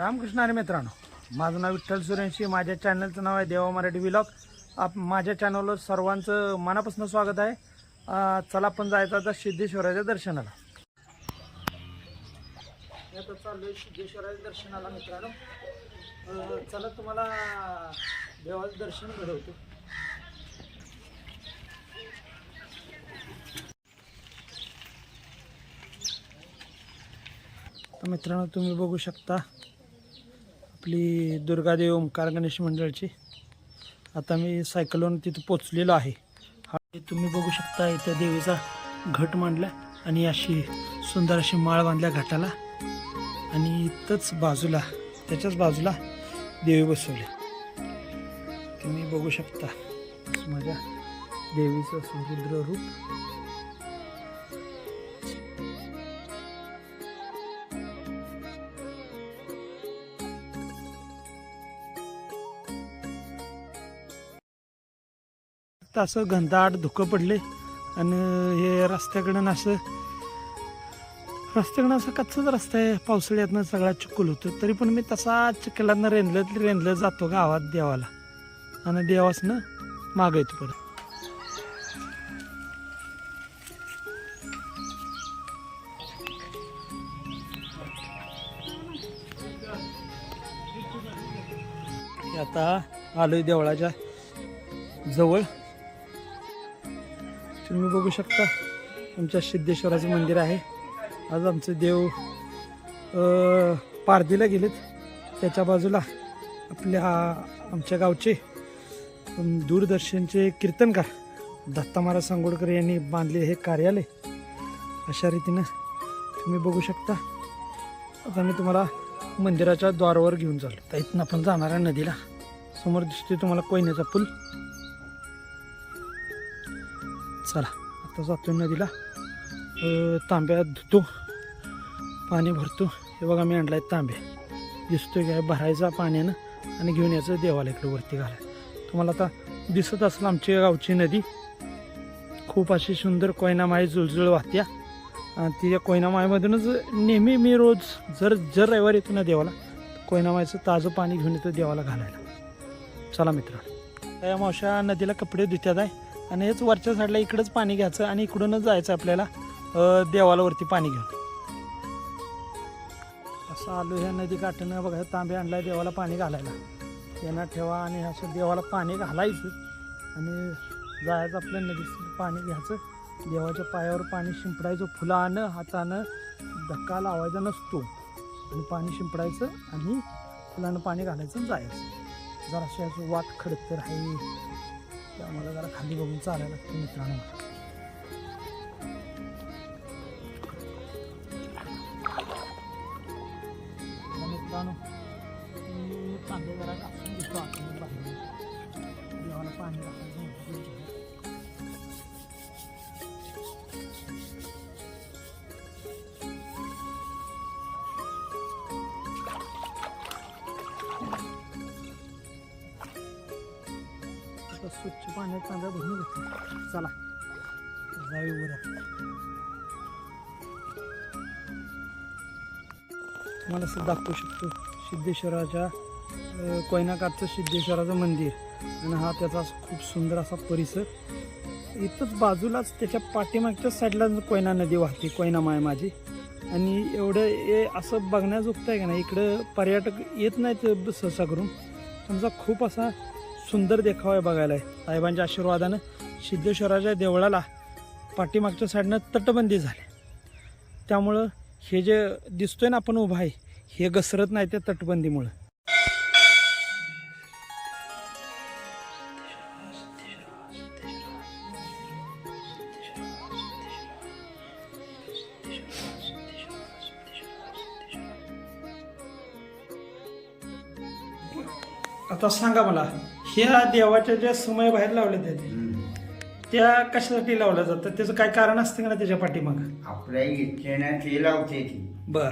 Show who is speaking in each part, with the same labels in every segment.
Speaker 1: रामकृष्ण आणि मित्रांनो माझं नाव विठ्ठल सुरेंशी माझ्या चॅनलचं नाव आहे देवा मराठी विलॉग. आप माझ्या चॅनलवर सर्वांचं मनापासून स्वागत आहे. चला आपण जायचं आता सिद्धेश्वराच्या दर्शनाला. आता चाललोय सिद्धेश्वराच्या दर्शनाला मित्रांनो. चला तुम्हाला देवाचं दर्शन घडवतो. तर मित्रांनो तुम्ही बघू शकता आपली दुर्गादेव ओंकार गणेश मंडळची. आता मी सायकलवरून तिथं पोचलेलो आहे. हा तुम्ही बघू शकता इथं देवीचा घट मांडला आणि अशी सुंदर अशी माळ बांधल्या घाटाला आणि इथंच बाजूला त्याच्याच बाजूला देवी बसवले. तुम्ही बघू शकता माझ्या देवीचं सुरुद्र रूप फक्त असं घनदाट धुकं पडले आणि हे रस्त्याकडनं असं रस्त्याकडं असं कच्चाच रस्ता आहे. पावसाळ्यातनं सगळा चिखल होतो. तरी पण मी तसा चिखलातनं रेंदलत रेंदलं जातो गावात देवाला. आणि देवासनं मागं येतो परत. आता आलोय देवळाच्या जवळ. तुम्ही बघू शकता आमच्या सिद्धेश्वराचं मंदिर आहे. आज आमचे देव पारदीला गेलेत. त्याच्या बाजूला आपल्या आमच्या गावचे दूरदर्शनचे कीर्तनकार दत्ता महाराज सांगोडकर यांनी बांधले हे कार्यालय. अशा रीतीनं तुम्ही बघू शकता. आता मी तुम्हाला मंदिराच्या द्वारावर घेऊन चाललो. तर इथनं आपण जाणार आहे नदीला. समोर दिसते तुम्हाला कोयन्याचा पूल. चला आता जातो नदीला. तांब्या धुतो पाणी भरतो. हे बघा मी आणलाय तांबे. दिसतोय काय भरायचा पाण्यानं आणि घेऊन यायचं देवाला इकडं वरती घालाय तुम्हाला आता दिसत असेल आमची गावची नदी. खूप अशी सुंदर कोयनामाई जुळजुळ वाहत्या. आणि ती कोयनामाईमधूनच नेहमी मी रोज जर जर रविवार येतो ना देवाला कोयनामाईचं ताजं पाणी घेऊन येतं देवाला घालायला. चला मित्रांनो. या मावशा नदीला कपडे धुत्यात आहे. आणि हेच वरच्या साईडला इकडंच पाणी घ्यायचं आणि इकडूनच जायचं आपल्याला देवालावरती पाणी घेऊन असं आलो ह्या नदी काठीनं बघा तांबे आणलाय देवाला पाणी घालायला. यांना ठेवा आणि असं देवाला पाणी घालायचं आणि जायचं आपल्या नदीत पाणी घ्यायचं. देवाच्या पायावर पाणी शिंपडायचं फुलानं हातानं धक्का लावायचा नसतो. आणि पाणी शिंपडायचं आणि फुलानं पाणी घालायचं जायचं. जरा अशी असं वाट खडतर आहे. खाली बघून चालायला लागतं मित्रांनो. मित्रांनो मी कांदे जरा कापून घेतो. आपण बाहेर आता स्वच्छ पाण्यात कांदा भरून घेतो चला जाऊ वर तुम्हाला असं दाखवू शकतो सिद्धेश्वराच्या कोयनाकाठचं सिद्धेश्वराचं मंदिर. आणि हा त्याचा खूप सुंदर असा परिसर. इथंच बाजूलाच त्याच्या पाठीमागच्या साईडला कोयना नदी वाहते कोयना माय माझी. आणि एवढं हे असं बघण्याजोगतं आहे का नाही इकडं पर्यटक येत नाहीत सहसा करून. समजा खूप असा सुंदर देखावा आहे बघायला. आहे साहेबांच्या आशीर्वादानं सिद्धेश्वराच्या देवळाला पाठीमागच्या साईडनं तटबंदी झाली. त्यामुळं हे जे दिसतोय ना आपण उभा आहे हे घसरत नाही त्या तटबंदीमुळं. आता सांगा मला ह्या देवाच्या ज्या समय बाहेर लावल्या त्या त्या कशासाठी लावल्या जातात त्याचं काय कारण असतं का ना त्याच्या पाठीमागं?
Speaker 2: आपल्या इच्छेनं ते लावते ती.
Speaker 1: बर.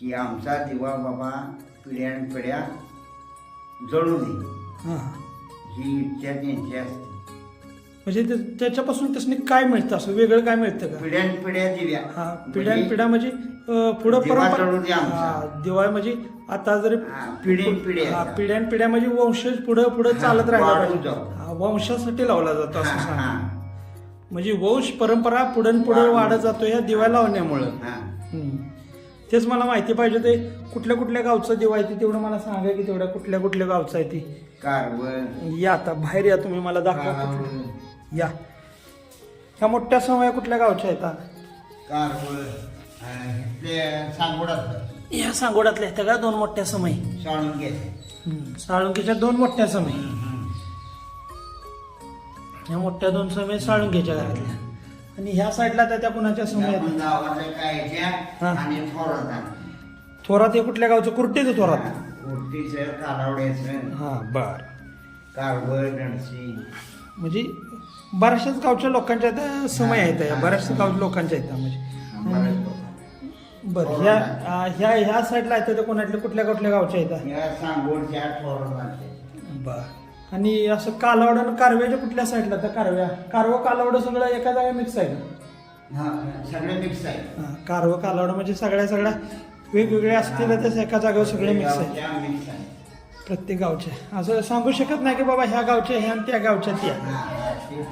Speaker 2: की आमचा दिवा बाबा पिढ्यान पिढ्या जळू नये.
Speaker 1: हां.
Speaker 2: ही इच्छा त्यांची असते.
Speaker 1: म्हणजे ते- त्याच्यापासून त्यासनी काय मिळतं असं वेगळं काय मिळतं का
Speaker 2: पिढ्यान पिढ्या दिव्या
Speaker 1: हा पिढ्यान पिढ्या म्हणजे अं, पुढं
Speaker 2: दिवा
Speaker 1: परंपरा
Speaker 2: आमचा.
Speaker 1: हा, दिवा म्हणजे आता जरी
Speaker 2: हा,
Speaker 1: हा,
Speaker 2: याचा.
Speaker 1: पिढ्यान पिढ्या म्हणजे वंशज पुढं पुढं चालत राहिला
Speaker 2: वाढून
Speaker 1: पाहिजे
Speaker 2: जाऊ.
Speaker 1: हा, वंशासाठी लावला जातो असं
Speaker 2: हा,
Speaker 1: सांग
Speaker 2: हा,
Speaker 1: म्हणजे वंश परंपरा पुढं पुढे. वाढत जातो या दिव्या लावण्यामुळं
Speaker 2: हा.
Speaker 1: हम्म. तेच मला माहिती पाहिजे ते कुठल्या कुठल्या गावचं दिवा आहे ते तेवढं मला सांगा की तेवढ्या कुठल्या कुठल्या गावचं आहे ती या आता बाहेर या तुम्ही मला दाखवा कुठलं. या. ह्या मोठ्या समया कुठल्या गावच्या आहेत?
Speaker 2: कारवं अं, ते सांगोडात
Speaker 1: या सांगोडातल्या आहेत का दोन मोठ्या समय
Speaker 2: साळून घे
Speaker 1: साळुंकीच्या दोन मोठ्या समय ह्या मोठ्या दोन समय साळुंकीच्या घरातल्या. आणि ह्या साईडला त्या त्या कुणाच्या समय आहेत?
Speaker 2: गावातल्या काय
Speaker 1: हा.
Speaker 2: आणि थोरात
Speaker 1: थोरात हे कुठल्या गावचं? कुर्टीचं थोरात.
Speaker 2: उलटीचं कालावड्याचं.
Speaker 1: हा बर.
Speaker 2: कारवं डणसी
Speaker 1: म्हणजे बऱ्याचशाच गावच्या लोकांच्या त्या समय आहेत या बऱ्याचशा गावच्या लोकांच्या आहेत म्हणजे. बरं ह्या ह्या ह्या साईडला आहेत त्या कोणातल्या कुठल्या कुठल्या गावच्या आहेत? बर. आणि असं कालवड आणि कारव्याच्या कुठल्या साईडला त्या कारव्या कारवं कालवड सगळं एका जागा मिक्स आहे का
Speaker 2: हा सगळे मिक्स आहे
Speaker 1: हा, कारवं कालवड म्हणजे सगळ्या सगळ्या वेगवेगळ्या असतील त्याच एका जागेवर सगळे मिक्स आहे प्रत्येक गावचे. असं सांगू शकत नाही की बाबा ह्या गावच्या ह्या आणि त्या गावच्या त्या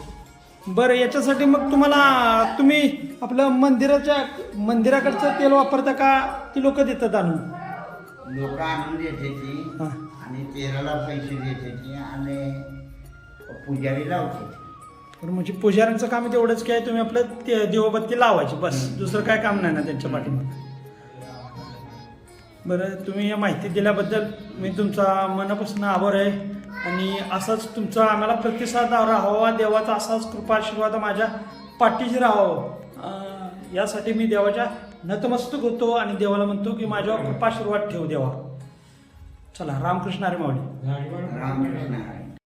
Speaker 1: बरं याच्यासाठी मग तुम्हाला तुम्ही आपलं मंदिराच्या मंदिराकडचं तेल वापरता का? ती लोक देतात आणून.
Speaker 2: लोक आणून देते ती
Speaker 1: हा.
Speaker 2: आणि तेलाला पैसे देते ती आणि पुजारी लावते.
Speaker 1: तर म्हणजे पुजाऱ्यांचं काम तेवढंच की आहे तुम्ही आपलं ते देवबत्ती लावायची बस. दुसरं काय काम नाही ना त्यांच्या पाठीमागे. बरं तुम्ही या माहिती दिल्याबद्दल मी तुमचा मनापासून आभार आहे. आणि असाच तुमचा आम्हाला प्रतिसाद राहावा देवाचा असाच कृपा आशीर्वाद माझ्या पाठीशी राहावं. यासाठी मी देवाच्या नतमस्तक होतो आणि देवाला म्हणतो की माझ्यावर कृपा आशीर्वाद ठेव देवा. चला रामकृष्ण हरी माऊली.